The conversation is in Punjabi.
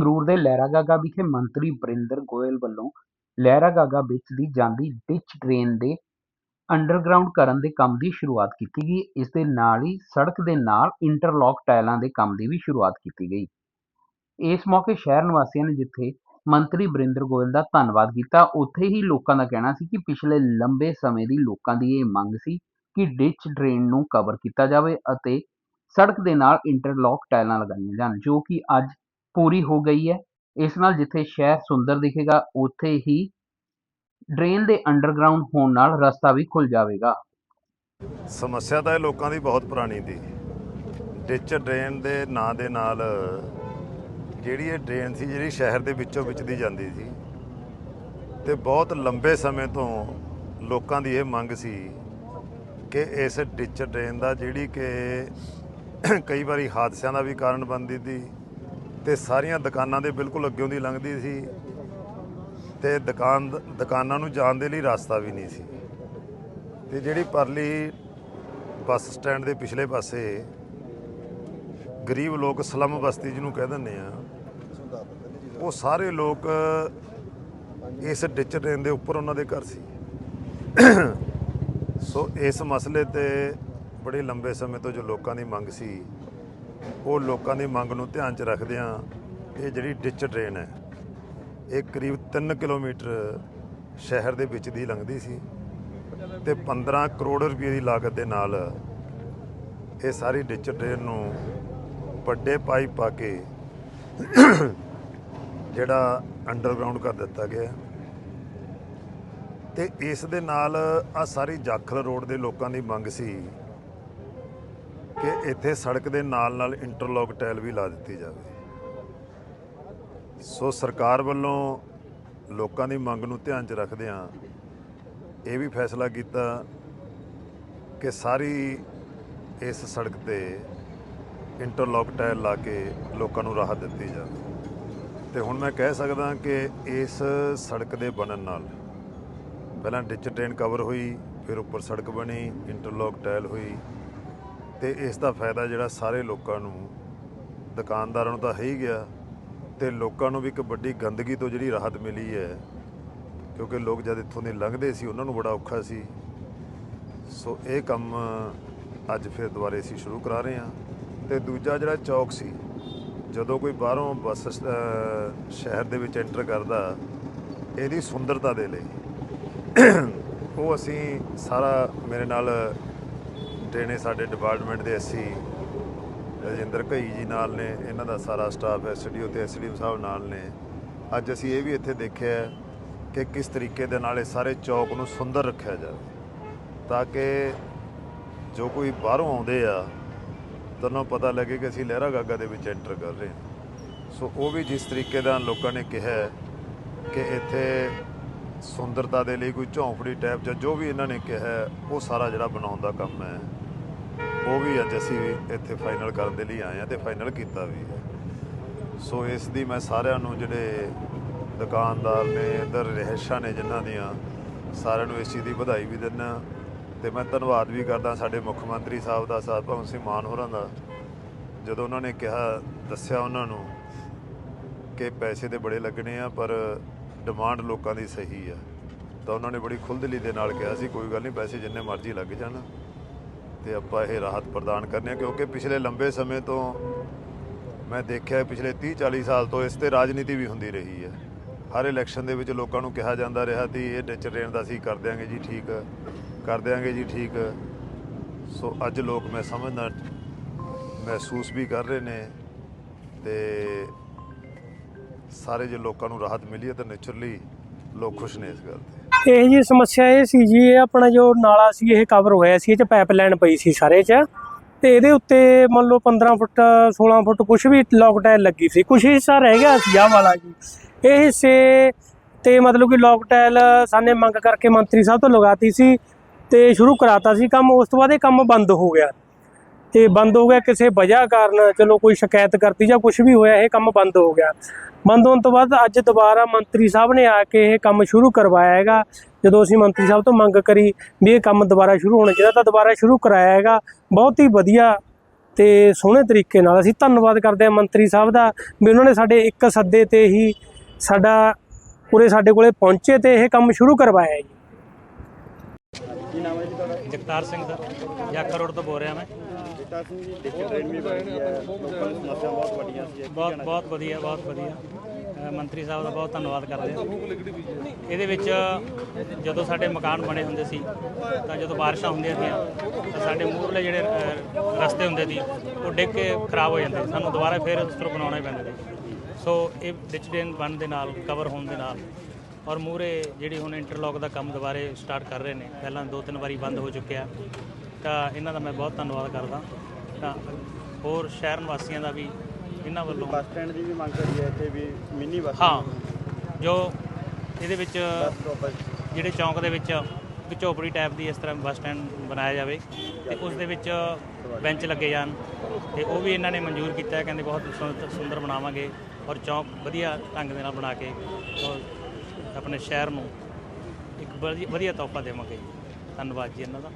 ਸੰਗਰੂਰ ਦੇ ਲਹਿਰਾਗਾਗਾ ਵਿਖੇ ਮੰਤਰੀ ਬਰਿੰਦਰ ਗੋਇਲ ਵੱਲੋਂ ਲਹਿਰਾਗਾਗਾ ਵਿੱਚ ਦੀ ਜਾਂਦੀ ਡਿੱਚ ਡਰੇਨ ਦੇ ਅੰਡਰਗਰਾਊਂਡ ਕਰਨ ਦੇ ਕੰਮ ਦੀ ਸ਼ੁਰੂਆਤ ਕੀਤੀ ਗਈ। ਇਸ ਦੇ ਨਾਲ ਹੀ ਸੜਕ ਦੇ ਨਾਲ ਇੰਟਰਲਾਕ ਟਾਇਲਾਂ ਦੇ ਕੰਮ ਦੀ ਵੀ ਸ਼ੁਰੂਆਤ ਕੀਤੀ ਗਈ। ਇਸ ਮੌਕੇ ਸ਼ਹਿਰ ਨਿਵਾਸੀਆਂ ਨੇ ਜਿੱਥੇ ਮੰਤਰੀ ਬਰਿੰਦਰ ਗੋਇਲ ਦਾ ਧੰਨਵਾਦ ਕੀਤਾ, ਉੱਥੇ ਹੀ ਲੋਕਾਂ ਦਾ ਕਹਿਣਾ ਸੀ ਕਿ ਪਿਛਲੇ ਲੰਬੇ ਸਮੇਂ ਦੀ ਲੋਕਾਂ ਦੀ ਇਹ ਮੰਗ ਸੀ ਕਿ ਡਿੱਚ ਡਰੇਨ ਨੂੰ ਕਵਰ ਕੀਤਾ ਜਾਵੇ ਅਤੇ ਸੜਕ ਦੇ ਨਾਲ ਇੰਟਰਲਾਕ ਟਾਇਲਾਂ ਲਗਾਈਆਂ ਜਾਣ, ਜੋ ਕਿ ਅੱਜ ਪੂਰੀ ਹੋ ਗਈ ਹੈ। ਇਸ ਨਾਲ ਜਿੱਥੇ ਸ਼ਹਿਰ ਸੁੰਦਰ ਦਿਖੇਗਾ, ਉੱਥੇ ਹੀ ਡਰੇਨ ਦੇ ਅੰਡਰਗਰਾਉਂਡ ਹੋਣ ਨਾਲ ਰਸਤਾ ਵੀ ਖੁੱਲ ਜਾਵੇਗਾ। ਸਮੱਸਿਆ ਤਾਂ ਇਹ ਲੋਕਾਂ ਦੀ ਬਹੁਤ ਪੁਰਾਣੀ ਦੀ ਡਿੱਚ ਡਰੇਨ ਦੇ ਨਾਂ ਦੇ ਨਾਲ ਜਿਹੜੀ ਇਹ ਡਰੇਨ ਸੀ, ਜਿਹੜੀ ਸ਼ਹਿਰ ਦੇ ਵਿੱਚੋਂ ਵਿੱਚ ਦੀ ਜਾਂਦੀ ਸੀ ਤੇ ਬਹੁਤ ਲੰਬੇ ਸਮੇਂ ਤੋਂ ਲੋਕਾਂ ਦੀ ਇਹ ਮੰਗ ਸੀ ਕਿ ਇਸ ਡਿੱਚ ਡਰੇਨ ਦਾ ਜਿਹੜੀ ਕਿ ਕਈ ਵਾਰੀ ਹਾਦਸਿਆਂ ਦਾ ਵੀ ਕਾਰਨ ਬਣਦੀ ਸੀ ਤੇ ਸਾਰੀਆਂ ਦੁਕਾਨਾਂ ਦੇ ਬਿਲਕੁਲ ਅੱਗੇੋਂ ਦੀ ਲੰਘਦੀ ਸੀ ਤੇ ਦੁਕਾਨ ਦੁਕਾਨਾਂ ਨੂੰ ਜਾਣ ਦੇ ਲਈ ਰਸਤਾ ਵੀ ਨਹੀਂ ਸੀ। ਤੇ ਜਿਹੜੀ ਪਰਲੀ ਬੱਸ ਸਟੈਂਡ ਦੇ ਪਿਛਲੇ ਪਾਸੇ ਗਰੀਬ ਲੋਕ ਸਲਮ ਬਸਤੀ ਜਿਹਨੂੰ ਕਹਿ ਦਿੰਦੇ ਆ, ਉਹ ਸਾਰੇ ਲੋਕ ਇਸ ਡਿੱਚ ਟ੍ਰੇਨ ਦੇ ਉੱਪਰ ਉਹਨਾਂ ਦੇ ਘਰ ਸੀ। ਸੋ ਇਸ ਮਸਲੇ ਤੇ ਬੜੇ ਲੰਬੇ ਸਮੇਂ ਤੋਂ ਜੋ ਲੋਕਾਂ ਦੀ ਮੰਗ ਸੀ ਉਹ ਲੋਕਾਂ ਦੀ ਮੰਗ ਨੂੰ ਧਿਆਨ 'ਚ ਰੱਖਦਿਆਂ ਇਹ ਜਿਹੜੀ ਡਿੱਚ ਟ੍ਰੇਨ ਹੈ, ਇਹ ਕਰੀਬ 3 ਕਿਲੋਮੀਟਰ ਸ਼ਹਿਰ ਦੇ ਵਿੱਚ ਦੀ ਲੰਘਦੀ ਸੀ ਤੇ 15 ਕਰੋੜ ਰੁਪਏ ਦੀ ਲਾਗਤ ਦੇ ਨਾਲ ਇਹ ਸਾਰੀ ਡਿੱਚ ਟ੍ਰੇਨ ਨੂੰ ਵੱਡੇ ਪਾਈਪ ਪਾ ਕੇ ਜਿਹੜਾ ਅੰਡਰਗਰਾਉਂਡ ਕਰ ਦਿੱਤਾ ਗਿਆ ਤੇ ਇਸ ਦੇ ਨਾਲ ਆ ਸਾਰੀ ਜਾਖਲ ਰੋਡ ਦੇ ਲੋਕਾਂ ਦੀ ਮੰਗ ਸੀ ਕਿ ਇੱਥੇ ਸੜਕ ਦੇ ਨਾਲ ਨਾਲ ਇੰਟਰਲੌਕ ਟਾਇਲ ਵੀ ਲਾ ਦਿੱਤੀ ਜਾਵੇ। ਸੋ ਸਰਕਾਰ ਵੱਲੋਂ ਲੋਕਾਂ ਦੀ ਮੰਗ ਨੂੰ ਧਿਆਨ 'ਚ ਰੱਖਦਿਆਂ ਇਹ ਵੀ ਫੈਸਲਾ ਕੀਤਾ ਕਿ ਸਾਰੀ ਇਸ ਸੜਕ ਤੇ ਇੰਟਰਲੌਕ ਟਾਇਲ ਲਾ ਕੇ ਲੋਕਾਂ ਨੂੰ ਰਾਹਤ ਦਿੱਤੀ ਜਾਵੇ। ਤੇ ਹੁਣ ਮੈਂ ਕਹਿ ਸਕਦਾ ਕਿ ਇਸ ਸੜਕ ਦੇ ਬਣਨ ਨਾਲ ਪਹਿਲਾਂ ਡਿੱਚ ਟ੍ਰੇਨ ਕਵਰ ਹੋਈ, ਫਿਰ ਉੱਪਰ ਸੜਕ ਬਣੀ, ਇੰਟਰਲੌਕ ਟਾਇਲ ਹੋਈ ਤੇ ਇਸ ਦਾ ਫਾਇਦਾ ਜਿਹੜਾ ਸਾਰੇ ਲੋਕਾਂ ਨੂੰ ਦੁਕਾਨਦਾਰਾਂ ਨੂੰ ਤਾਂ ਹੈ ਹੀ ਗਿਆ ਤੇ ਲੋਕਾਂ ਨੂੰ ਵੀ ਇੱਕ ਵੱਡੀ ਗੰਦਗੀ ਤੋਂ ਜਿਹੜੀ ਰਾਹਤ ਮਿਲੀ ਹੈ ਕਿਉਂਕਿ ਲੋਕ ਜਦ ਇੱਥੋਂ ਦੇ ਲੰਘਦੇ ਸੀ ਉਹਨਾਂ ਨੂੰ ਬੜਾ ਔਖਾ ਸੀ। ਸੋ ਇਹ ਕੰਮ ਅੱਜ ਫਿਰ ਦੁਬਾਰੇ ਅਸੀਂ ਸ਼ੁਰੂ ਕਰਾ ਰਹੇ ਹਾਂ। ਤੇ ਦੂਜਾ ਜਿਹੜਾ ਚੌਕ ਸੀ ਜਦੋਂ ਕੋਈ ਬਾਹਰੋਂ ਬੱਸ ਅਹ, ਸ਼ਹਿਰ ਦੇ ਵਿੱਚ ਐਂਟਰ ਕਰਦਾ ਇਹਦੀ ਸੁੰਦਰਤਾ ਦੇ ਲਈ ਉਹ ਅਸੀਂ ਸਾਰਾ ਮੇਰੇ ਨਾਲ ਟ੍ਰੇਨੇ ਸਾਡੇ ਡਿਪਾਰਟਮੈਂਟ ਦੇ ਅਸੀਂ ਰਜਿੰਦਰ ਘਈ ਜੀ ਨਾਲ ਨੇ, ਇਹਨਾਂ ਦਾ ਸਾਰਾ ਸਟਾਫ ਐਸਡੀਓ ਤੇ ਐਸਡੀਓ ਸਾਹਿਬ ਨਾਲ ਨੇ। ਅੱਜ ਅਸੀਂ ਇਹ ਵੀ ਇੱਥੇ ਦੇਖਿਆ ਕਿ ਕਿਸ ਤਰੀਕੇ ਦੇ ਨਾਲ ਇਹ ਸਾਰੇ ਚੌਕ ਨੂੰ ਸੁੰਦਰ ਰੱਖਿਆ ਜਾਵੇ, ਤਾਂ ਕਿ ਜੋ ਕੋਈ ਬਾਹਰੋਂ ਆਉਂਦੇ ਆ ਤਾਂ ਉਹਨਾਂ ਨੂੰ ਪਤਾ ਲੱਗੇ ਕਿ ਅਸੀਂ ਲਹਿਰਾ ਗਾਗਾ ਦੇ ਵਿੱਚ ਐਂਟਰ ਕਰ ਰਹੇ ਹਾਂ। ਸੋ ਉਹ ਵੀ ਜਿਸ ਤਰੀਕੇ ਦਾ ਲੋਕਾਂ ਨੇ ਕਿਹਾ ਕਿ ਇੱਥੇ ਸੁੰਦਰਤਾ ਦੇ ਲਈ ਕੋਈ ਝੌਂਪੜੀ ਟਾਈਪ ਜਾਂ ਜੋ ਵੀ ਇਹਨਾਂ ਨੇ ਕਿਹਾ ਉਹ ਸਾਰਾ ਜਿਹੜਾ ਬਣਾਉਣ ਦਾ ਕੰਮ ਹੈ। ਉਹ ਵੀ ਅੱਜ ਅਸੀਂ ਇੱਥੇ ਫਾਈਨਲ ਕਰਨ ਦੇ ਲਈ ਆਏ ਆ ਤੇ ਫਾਈਨਲ ਕੀਤਾ ਵੀ ਹੈ। ਸੋ ਇਸ ਦੀ ਮੈਂ ਸਾਰਿਆਂ ਨੂੰ ਜਿਹੜੇ ਦੁਕਾਨਦਾਰ ਨੇ, ਇੱਧਰ ਰਹਿਸ਼ਾਂ ਨੇ ਜਿਨ੍ਹਾਂ ਦੀਆਂ, ਸਾਰਿਆਂ ਨੂੰ ਇਸ ਚੀਜ਼ ਦੀ ਵਧਾਈ ਵੀ ਦਿੰਦਾ ਤੇ ਮੈਂ ਧੰਨਵਾਦ ਵੀ ਕਰਦਾ ਸਾਡੇ ਮੁੱਖ ਮੰਤਰੀ ਸਾਹਿਬ ਦਾ ਸਾਹਿਬ ਭਗਵੰਤ ਸਿੰਘ ਮਾਨ ਹੋਰਾਂ ਦਾ। ਜਦੋਂ ਉਹਨਾਂ ਨੇ ਕਿਹਾ, ਦੱਸਿਆ ਉਹਨਾਂ ਨੂੰ ਕਿ ਪੈਸੇ ਤੇ ਬੜੇ ਲੱਗਣੇ ਆ, ਪਰ ਡਿਮਾਂਡ ਲੋਕਾਂ ਦੀ ਸਹੀ ਆ। ਤਾਂ ਉਹਨਾਂ ਨੇ ਬੜੀ ਖੁੱਲ੍ਹਦਿਲੀ ਦੇ ਨਾਲ ਕਿਹਾ ਸੀ, ਕੋਈ ਗੱਲ ਨਹੀਂ, ਪੈਸੇ ਜਿੰਨੇ ਮਰਜ਼ੀ ਲੱਗ ਜਾਣ। ਤੇ ਆਪਾਂ ਇਹ ਰਾਹਤ ਪ੍ਰਦਾਨ ਕਰਨੇ ਕਿਉਂਕਿ ਪਿਛਲੇ ਲੰਬੇ ਸਮੇਂ ਤੋਂ ਮੈਂ ਦੇਖਿਆ, ਪਿਛਲੇ 30 40 ਸਾਲ ਤੋਂ ਇਸ ਤੇ ਰਾਜਨੀਤੀ ਵੀ ਹੁੰਦੀ ਰਹੀ ਹੈ। ਹਰ ਇਲੈਕਸ਼ਨ ਦੇ ਵਿੱਚ ਲੋਕਾਂ ਨੂੰ ਕਿਹਾ ਜਾਂਦਾ ਰਿਹਾ ਕਿ ਇਹ ਡਿੱਚ ਟ੍ਰੇਨ ਦਾ ਅਸੀਂ ਕਰ ਦਿਆਂਗੇ ਜੀ ਠੀਕ, ਕਰ ਦਿਆਂਗੇ ਜੀ ਠੀਕ। ਸੋ ਅੱਜ ਲੋਕ ਮੈਂ ਸਮਝਦਾ, ਮਹਿਸੂਸ ਵੀ ਕਰ ਰਹੇ ਨੇ ਤੇ ਸਾਰੇ ਜੇ ਲੋਕਾਂ ਨੂੰ ਰਾਹਤ ਮਿਲੀ ਹੈ, ਤਾਂ ਨੇਚਰਲੀ ਲੋਕ ਖੁਸ਼ ਨੇ ਇਸ ਗੱਲ ਤੇ। ਇਹ ਜੀ ਸਮੱਸਿਆ ਇਹ ਸੀ ਜੀ, ਇਹ ਆਪਣਾ ਜੋ ਨਾਲਾ ਸੀ, ਇਹ ਕਵਰ ਹੋਇਆ ਸੀ, ਇਹ ਚ ਪਾਈਪ ਪਾਈਪਲਾਈਨ ਪਈ ਸੀ ਸਾਰੇ ਚ। ਤੇ ਇਹਦੇ ਉੱਤੇ ਮੰਨ ਲਓ 15 ਫੁੱਟ 16 ਫੁੱਟ ਕੁਝ ਵੀ ਲੌਕ ਟਾਇਲ ਲੱਗੀ ਸੀ। ਕੁਝ ਹਿੱਸਾ ਰਹਿ ਗਿਆ ਸੀ ਆਹ ਵਾਲਾ ਜੀ। ਇਹ ਹਿੱਸੇ ਤੇ ਮਤਲਬ ਕਿ ਲੌਕ ਟਾਇਲ ਸਾਨੇ ਮੰਗ ਕਰਕੇ ਮੰਤਰੀ ਸਾਹਿਬ ਤੋਂ ਲਗਾਤੀ ਸੀ ਤੇ ਸ਼ੁਰੂ ਕਰਾਤਾ ਸੀ ਕੰਮ। ਉਸ ਤੋਂ ਬਾਅਦ ਇਹ ਕੰਮ ਬੰਦ ਹੋ ਗਿਆ। ਤੇ ਬੰਦ ਹੋ ਗਿਆ ਕਿਸੇ ਵਜ੍ਹਾ ਕਾਰਨ ਚਲੋ ਕੋਈ ਸ਼ਿਕਾਇਤ ਕਰਤੀ ਜਾਂ ਕੁਝ ਵੀ ਹੋਇਆ ਇਹ ਕੰਮ ਬੰਦ ਹੋ ਗਿਆ। ਬੰਦ ਹੋਣ ਤੋਂ ਬਾਅਦ ਅੱਜ ਦੁਬਾਰਾ ਮੰਤਰੀ ਸਾਹਿਬ ਨੇ ਆ ਕੇ ਇਹ ਕੰਮ ਸ਼ੁਰੂ ਕਰਵਾਇਆ ਹੈਗਾ। ਜਦੋਂ ਅਸੀਂ ਮੰਤਰੀ ਸਾਹਿਬ ਤੋਂ ਮੰਗ ਕਰੀ ਵੀ ਇਹ ਕੰਮ ਦੁਬਾਰਾ ਸ਼ੁਰੂ ਹੋਣਾ ਚਾਹੀਦਾ ਤਾਂ ਦੁਬਾਰਾ ਸ਼ੁਰੂ ਕਰਾਇਆ ਹੈਗਾ। ਬਹੁਤ ਹੀ ਵਧੀਆ ਤੇ ਸੋਹਣੇ ਤਰੀਕੇ ਨਾਲ ਅਸੀਂ ਧੰਨਵਾਦ ਕਰਦੇ ਹਾਂ ਮੰਤਰੀ ਸਾਹਿਬ ਦਾ ਵੀ ਉਹਨਾਂ ਨੇ ਸਾਡੇ ਇੱਕ ਸੱਦੇ ਤੇ ਹੀ ਸਾਡਾ ਉਰੇ ਸਾਡੇ ਕੋਲੇ ਪਹੁੰਚੇ ਤੇ ਇਹ ਕੰਮ ਸ਼ੁਰੂ ਕਰਵਾਇਆ ਹੈ ਜੀ। ਜਗਤਾਰ ਸਿੰਘ ਦਾ। ਯਾਕਾ ਰੋਡ ਤੋਂ ਬੋਲ ਰਿਹਾ ਮੈਂ। ਡਿਸਟ੍ਰਿਕਟ ਬਣੀ ਹੈ। ਲੋਕਾਂ ਦੀ ਸਮੱਸਿਆ ਬਹੁਤ ਵੱਡੀਆਂ ਸੀ ਬਹੁਤ ਬਹੁਤ ਵਧੀਆ ਬਹੁਤ ਵਧੀਆ। ਮੰਤਰੀ ਸਾਹਿਬ ਦਾ ਬਹੁਤ ਧੰਨਵਾਦ ਕਰਦੇ ਹਾਂ। ਇਹਦੇ ਵਿੱਚ ਜਦੋਂ ਸਾਡੇ ਮਕਾਨ ਬਣੇ ਹੁੰਦੇ ਸੀ ਤਾਂ ਜਦੋਂ ਬਾਰਿਸ਼ਾਂ ਹੁੰਦੀਆਂ ਸੀ ਤਾਂ ਸਾਡੇ ਮੂਹਰਲੇ ਜਿਹੜੇ ਰਸਤੇ ਹੁੰਦੇ ਸੀ ਉਹ ਡਿੱਗ ਕੇ ਖਰਾਬ ਹੋ ਜਾਂਦੇ। ਸਾਨੂੰ ਦੁਬਾਰਾ ਫਿਰ ਉਸ ਤੋਂ ਬਣਾਉਣਾ ਹੀ ਪੈਂਦਾ ਸੀ। ਸੋ ਇਹ ਡਿਚ ਡਰੇਨ ਬਣਨ ਦੇ ਨਾਲ ਕਵਰ ਹੋਣ ਦੇ ਨਾਲ ਔਰ ਮੂਹਰੇ ਜਿਹੜੀ ਹੁਣ ਇੰਟਰਲੌਕ ਦਾ ਕੰਮ ਦੁਬਾਰੇ ਸਟਾਰਟ ਕਰ ਰਹੇ ਨੇ ਪਹਿਲਾਂ ਦੋ ਤਿੰਨ ਵਾਰੀ ਬੰਦ ਹੋ ਚੁੱਕਿਆ। ਤਾਂ ਇਹਨਾਂ ਦਾ ਮੈਂ ਬਹੁਤ ਧੰਨਵਾਦ ਕਰਦਾ। ਤਾਂ ਹੋਰ ਸ਼ਹਿਰ ਨਿਵਾਸੀਆਂ ਦਾ ਵੀ ਇਹਨਾਂ ਵੱਲੋਂ ਬੱਸ ਸਟੈਂਡ ਦੀ ਵੀ ਮੰਗ ਕਰੀ ਹੈ ਇੱਥੇ ਵੀ ਮਿੰਨੀ ਬੱਸ ਹਾਂ ਜੋ ਇਹਦੇ ਵਿੱਚ ਜਿਹੜੇ ਚੌਂਕ ਦੇ ਵਿੱਚ ਝੋਪੜੀ ਟਾਈਪ ਦੀ ਇਸ ਤਰ੍ਹਾਂ ਬੱਸ ਸਟੈਂਡ ਬਣਾਇਆ ਜਾਵੇ ਤੇ ਉਸ ਦੇ ਵਿੱਚ ਬੈਂਚ ਲੱਗੇ ਜਾਣ ਤੇ ਉਹ ਵੀ ਇਹਨਾਂ ਨੇ ਮਨਜ਼ੂਰ ਕੀਤਾ ਕਹਿੰਦੇ ਬਹੁਤ ਸੁੰਦਰ ਬਣਾਵਾਂਗੇ ਔਰ ਚੌਂਕ ਵਧੀਆ ਢੰਗ ਦੇ ਨਾਲ ਬਣਾ ਕੇ ਔਰ ਆਪਣੇ ਸ਼ਹਿਰ ਨੂੰ ਇੱਕ ਵਧੀਆ ਤੋਹਫਾ ਦੇਵਾਂਗੇ। ਧੰਨਵਾਦ ਜੀ ਇਹਨਾਂ ਦਾ।